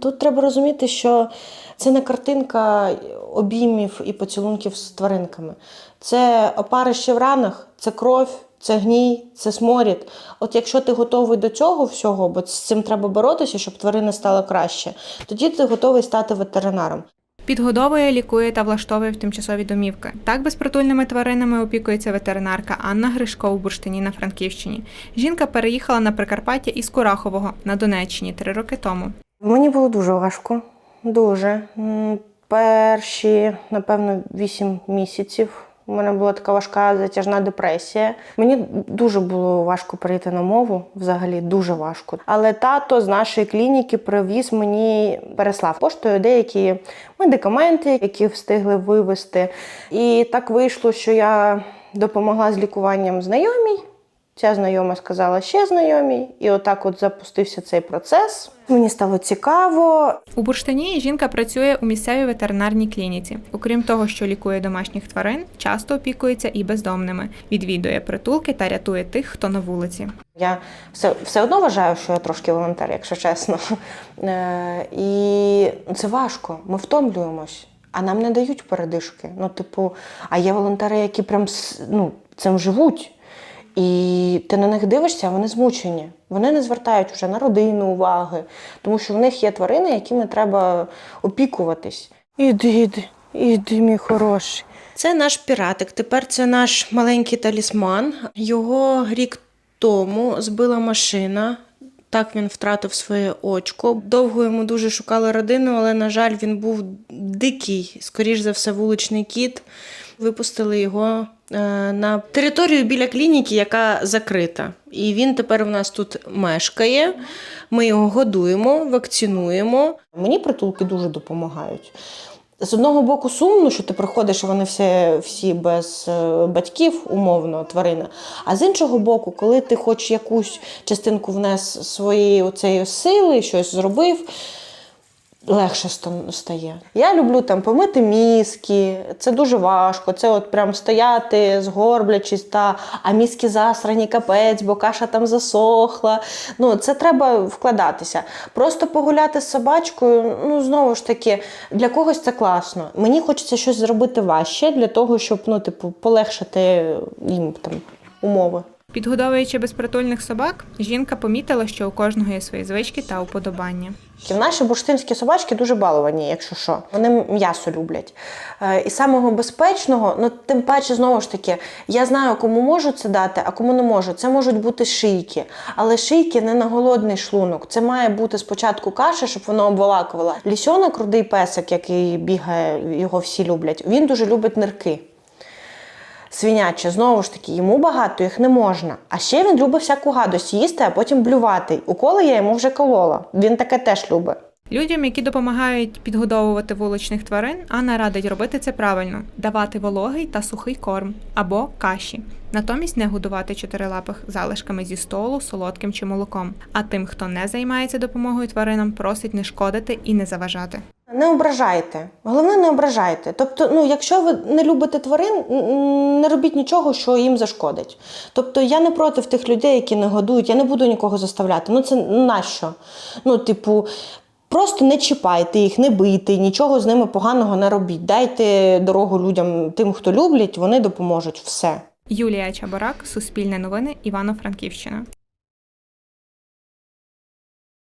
Тут треба розуміти, що це не картинка обіймів і поцілунків з тваринками. Це опарище в ранах, це кров, це гній, це сморід. От якщо ти готовий до цього всього, бо з цим треба боротися, щоб тварини стало краще, тоді ти готовий стати ветеринаром. Підгодовує, лікує та влаштовує в тимчасові домівки. Так безпритульними тваринами опікується ветеринарка Анна Гришко у Бурштині на Франківщині. Жінка переїхала на Прикарпаття із Курахового на Донеччині три роки тому. Мені було дуже важко. Дуже. Перші, напевно, вісім місяців. У мене була така важка затяжна депресія. Мені дуже було важко перейти на мову, взагалі дуже важко. Але тато з нашої клініки привіз мені переслав поштою деякі медикаменти, які встигли вивезти. І так вийшло, що я допомогла з лікуванням знайомій. Ця знайома сказала ще знайомій, і отак от запустився цей процес. Мені стало цікаво. У Бурштині жінка працює у місцевій ветеринарній клініці. Окрім того, що лікує домашніх тварин, часто опікується і бездомними, відвідує притулки та рятує тих, хто на вулиці. Я все, все одно вважаю, що я трошки волонтер, якщо чесно. Е, і це важко. Ми втомлюємось, а нам не дають передишки. Ну, типу, а є волонтери, які прям ну, цим живуть. І ти на них дивишся, а вони змучені. Вони не звертають вже на родину уваги, тому що в них є тварини, якими треба опікуватись. Іди, іди, іди, мій хороший. Це наш піратик. Тепер це наш маленький талісман. Його рік тому збила машина. Так він втратив своє очко. Довго йому дуже шукали родину, але, на жаль, він був дикий, скоріш за все, вуличний кіт. Випустили його е, на територію біля клініки, яка закрита. І він тепер у нас тут мешкає. Ми його годуємо, вакцинуємо. Мені притулки дуже допомагають. З одного боку, сумно, що ти приходиш, вони всі, всі без е, батьків, умовно, тварина. А з іншого боку, коли ти хоч якусь частинку внес своєї оцеї сили, щось зробив, легше ста- стає. Я люблю там помити мізки, це дуже важко. Це от прям стояти, згорблячись, та, а мізки засрані, капець, бо каша там засохла. Ну, це треба вкладатися. Просто погуляти з собачкою, ну знову ж таки, для когось це класно. Мені хочеться щось зробити важче для того, щоб ну, типу, полегшити їм там умови. Підгодовуючи безпритульних собак, жінка помітила, що у кожного є свої звички та уподобання. Наші бурштинські собачки дуже баловані, якщо що. Вони м'ясо люблять. Е, І самого безпечного, ну тим паче, знову ж таки, я знаю, кому можу це дати, а кому не можу. Це можуть бути шийки. Але шийки не на голодний шлунок. Це має бути спочатку каша, щоб воно обволакувало. Лісьонок, рудий песик, який бігає, його всі люблять, він дуже любить нирки. Свиняче, знову ж таки, йому багато їх не можна. А ще він любить всяку гадость їсти, а потім блювати. Уколи я йому вже колола. Він таке теж любить. Людям, які допомагають підгодовувати вуличних тварин, Анна радить робити це правильно: давати вологий та сухий корм або каші. Натомість не годувати чотирилапих залишками зі столу, солодким чи молоком. А тим, хто не займається допомогою тваринам, просить не шкодити і не заважати. Не ображайте. Головне, не ображайте. Тобто, ну, якщо ви не любите тварин, не робіть нічого, що їм зашкодить. Тобто, я не проти тих людей, які не годують, я не буду нікого заставляти. Ну, це нащо? Ну, типу. Просто не чіпайте їх, не бийте, нічого з ними поганого не робіть. Дайте дорогу людям, тим, хто люблять, вони допоможуть. Все. Юлія Чаборак, Суспільне новини, Івано-Франківщина.